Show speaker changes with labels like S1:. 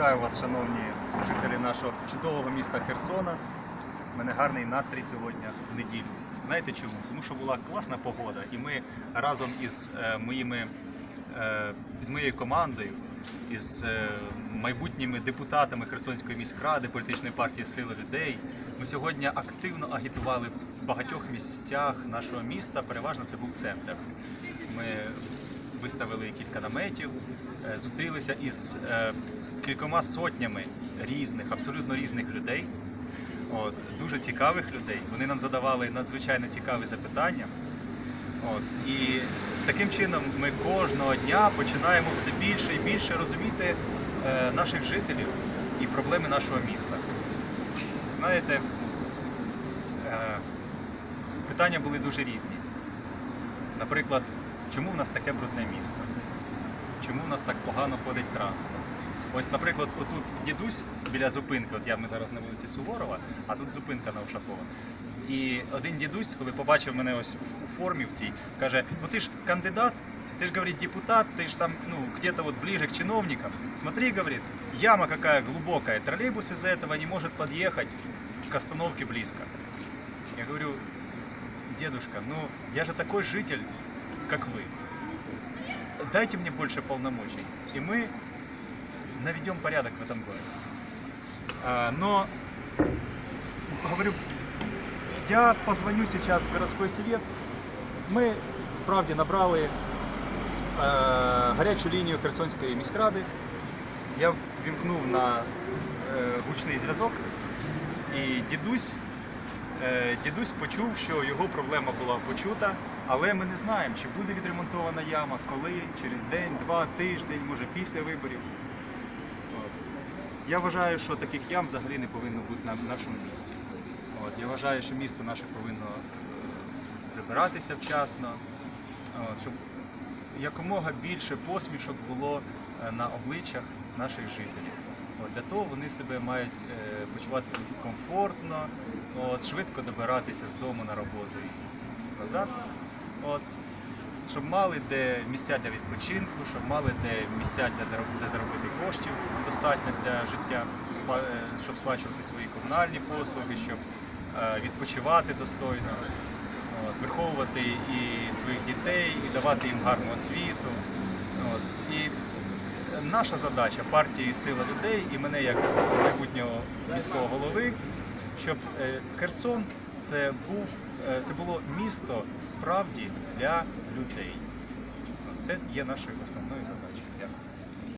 S1: Вітаю вас, шановні жителі нашого чудового міста Херсона. У мене гарний настрій сьогодні в неділю. Знаєте чому? Тому що була класна погода, і ми разом із е, моїми е, з моєю командою, із е, майбутніми депутатами Херсонської міськради, політичної партії Сила людей. Ми сьогодні активно агітували в багатьох місцях нашого міста. Переважно це був центр. Ми виставили кілька наметів, е, зустрілися із е, кількома сотнями різних, абсолютно різних людей. От, дуже цікавих людей. Вони нам задавали надзвичайно цікаві запитання. От, і таким чином ми кожного дня починаємо все більше і більше розуміти е, наших жителів і проблеми нашого міста. Знаєте, питання були дуже різні. Наприклад, чому в нас таке брудне місто? Чому в нас так погано ходить транспорт? Ось, наприклад, отут дідусь біля зупинки, от я ми зараз на вулиці Суворова, а тут зупинка на Ушакова. І один дідусь, коли побачив мене ось у- у формі в цій, каже: ну ти ж кандидат, ти ж говорить, депутат, ты ж там, ну, где-то вот ближе к чиновникам. Смотри, говорит, яма какая глубокая, троллейбус из-за этого не может подъехать к остановке близко. Я говорю, дедушка, ну, я же такой житель, как вы. Дайте мне больше полномочий, и мы наведем порядок в этом городе. А, но, говорю, я позвоню сейчас в городской совет. Ми справді набрали е, гарячу лінію Херсонської міськради. Я ввімкнув на е, гучний зв'язок, і дідусь, е, Дідусь почув, що його проблема була почута, але ми не знаємо, чи буде відремонтована яма, коли, через день, два, тиждень, може після виборів. Я вважаю, що таких ям взагалі не повинно бути на нашому місті. От. Я вважаю, що місто наше повинно е, прибиратися вчасно, от, щоб якомога більше посмішок було е, на обличчях наших жителів. Для того вони себе мають е, почувати комфортно, от, швидко добиратися з дому на роботу і назад. От, щоб мали де місця для відпочинку, щоб мали де місця для зароб- де заробити коштів достатньо для життя, е, щоб сплачувати свої комунальні послуги, щоб е, відпочивати достойно, от, виховувати і своїх дітей, і давати їм гарну освіту. Наша задача партії Сила людей і мене як майбутнього міського голови, щоб е, Херсон це був е, це було місто справді для людей. Це є нашою основною задачею.